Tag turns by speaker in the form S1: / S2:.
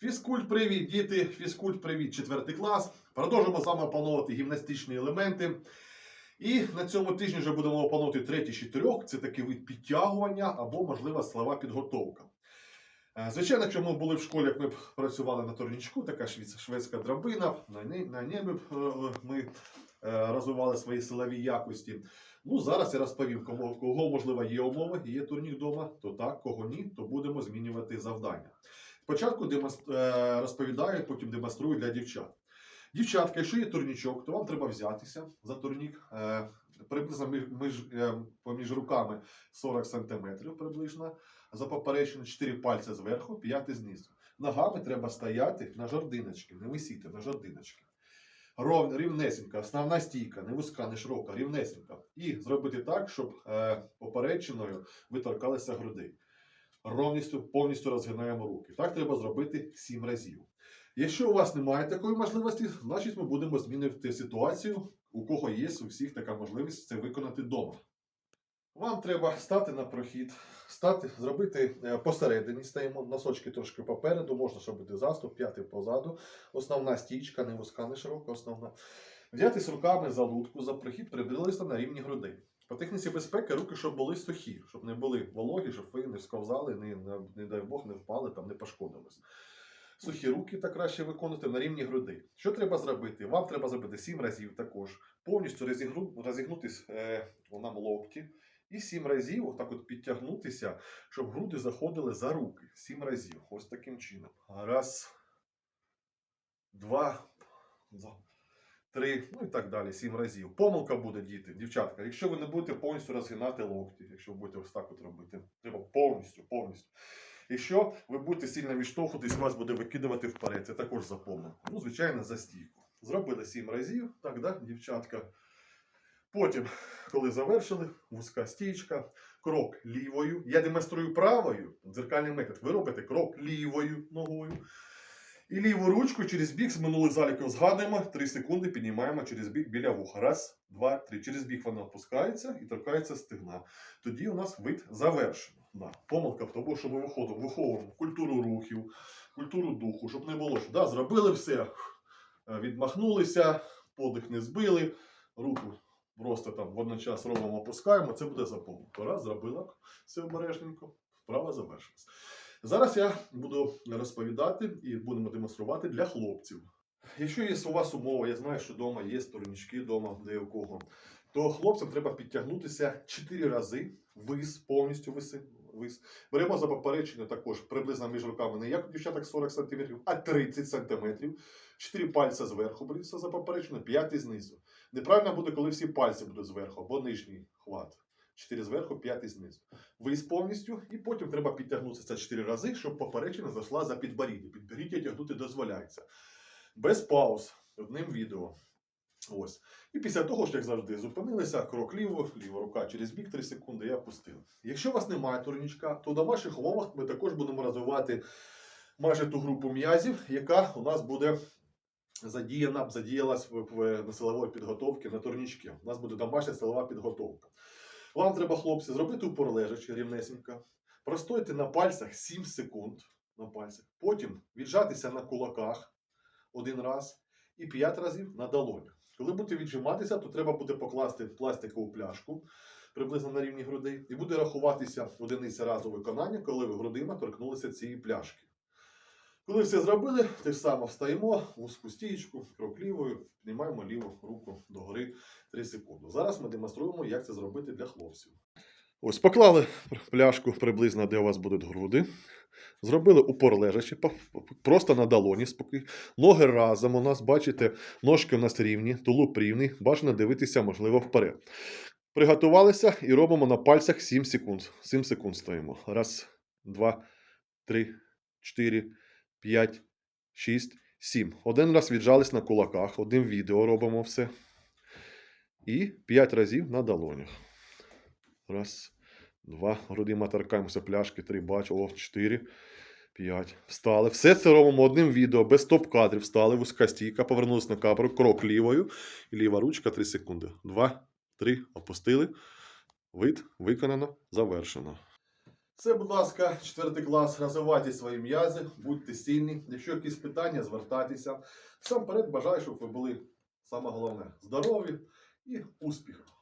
S1: Фізкульт привіт, діти! Фізкульт привіт, четвертий клас. Продовжимо з вами опановувати гімнастичні елементи. І на цьому тижні вже будемо опановувати третій з чотирьох. Це такий вид підтягування або, можливо, силова підготовка. Е, Звичайно, якщо ми були в школі, як ми б працювали на турнічку, така шведська драбина, на ній, ми, е, е, розвивали свої силові якості. Ну, зараз я розповім, кому, кого, можливо, є умови, є турнік вдома, то так, кого ні, то будемо змінювати завдання. Спочатку е, розповідаю, потім демонструю для дівчат. Дівчатка, якщо є турнічок, то вам треба взятися за турнік. Е, приблизно між, е, поміж руками 40 см приблизно. За поперечину 4 пальці зверху, 5 знизу. Ногами треба стояти на жординочки, не висіти на жординочки. Ров, рівнесенька, основна стійка, не вузька, не широка, рівнесенька. І зробити так, щоб поперечиною ви торкалися грудей. Ровністю, повністю розгинаємо руки. Так треба зробити 7 разів. Якщо у вас немає такої можливості, значить ми будемо змінювати ситуацію. У кого є у всіх така можливість це виконати вдома. Вам треба стати на прохід, стати, зробити е, посередині, стаємо носочки трошки попереду, можна зробити заступ, п'ятий позаду, основна стічка, не вузька, не широка, основна. Взятись руками за лутку, за прохід, приділилися на рівні грудей. По техніці безпеки руки, щоб були сухі, щоб не були вологі, щоб ви не сковзали, не, не, не дай Бог, не впали, там, не пошкодились. Сухі руки так краще виконувати на рівні грудей. Що треба зробити? Вам треба зробити 7 разів також. Повністю розігну, розігнутись е, нам локті. І 7 разів отак от підтягнутися, щоб груди заходили за руки. 7 разів. Ось таким чином. Раз, два, три, ну і так далі. 7 разів. Помилка буде, діти, дівчатка. Якщо ви не будете повністю розгинати локті, якщо ви будете ось так от робити, треба повністю, повністю. Якщо ви будете сильно відштовхуватись, вас буде викидувати вперед. Це також за помилку. Ну, звичайно, за стійку. Зробили 7 разів, так, да, дівчатка. Потім, коли завершили, вузька стічка, крок лівою. Я демонструю правою, дзеркальний метод. Ви робите крок лівою ногою. І ліву ручку через бік з минулих заліків згадуємо, 3 секунди піднімаємо через бік біля вуха. Раз, два, три. Через бік вона опускається і торкається стегна. Тоді у нас вид завершено. Да. Помилка тому, що ми виховуємо культуру рухів, культуру духу, щоб не було, що да, зробили все, е, відмахнулися, подих не збили, руку просто там водночас робимо, опускаємо, це буде за помилку. Раз, зробила все обережненько, вправа завершилась. Зараз я буду розповідати і будемо демонструвати для хлопців. Якщо є у вас умова, я знаю, що вдома є турнічки вдома, де у кого, то хлопцям треба підтягнутися 4 рази вис, повністю виси, вис. Беремо за поперечину також приблизно між руками не як дівчаток 40 см, а 30 см. 4 пальця зверху беріться за поперечину, 5 знизу. Неправильно буде, коли всі пальці будуть зверху, або нижній хват. 4 зверху, 5 знизу. Вис повністю, і потім треба підтягнутися 4 рази, щоб поперечина зайшла за підборіддя. Підборіддя тягнути дозволяється. Без пауз, одним відео. Ось. І після того, ж, як завжди, зупинилися, крок ліво, ліва рука через бік 3 секунди і опустили. Якщо у вас немає турнічка, то в домашніх умовах ми також будемо розвивати майже ту групу м'язів, яка у нас буде задіяна, задіялась на силової підготовки на турнічки. У нас буде домашня силова підготовка. Вам треба, хлопці, зробити упор лежачи рівнесенько. Простойте на пальцях 7 секунд. На пальцях. Потім віджатися на кулаках один раз і 5 разів на долонях. Коли будете віджиматися, то треба буде покласти пластикову пляшку приблизно на рівні грудей, і буде рахуватися одиниця разу виконання, коли ви грудима торкнулися цієї пляшки. Коли все зробили, те ж саме встаємо, вузьку стієчку, крок лівою, піднімаємо ліву руку догори 3 секунди. Зараз ми демонструємо, як це зробити для хлопців. Ось поклали пляшку приблизно, де у вас будуть груди. Зробили упор лежачи, просто на долоні спокій. Ноги разом у нас, бачите, ножки у нас рівні, тулуб рівний, бажано дивитися, можливо, вперед. Приготувалися і робимо на пальцях 7 секунд. 7 секунд стоїмо. Раз, два, три, чотири, п'ять, шість, сім. Один раз віджались на кулаках, одним відео робимо все. І 5 разів на долонях. Раз, два. Грудима торкаємося пляшки, три, бачу, о, чотири, п'ять. Встали. Все це робимо одним відео, без стоп-кадрів. Встали, вузька стійка, повернулися на камеру, крок лівою. І ліва ручка 3 секунди. Два, три, опустили. Вид виконано, завершено. Це, будь ласка, четвертий клас. Розвивайте свої м'язи, будьте сильні. Якщо якісь питання, звертайтеся. Сам перед бажаю, щоб ви були саме головне здорові і успіху.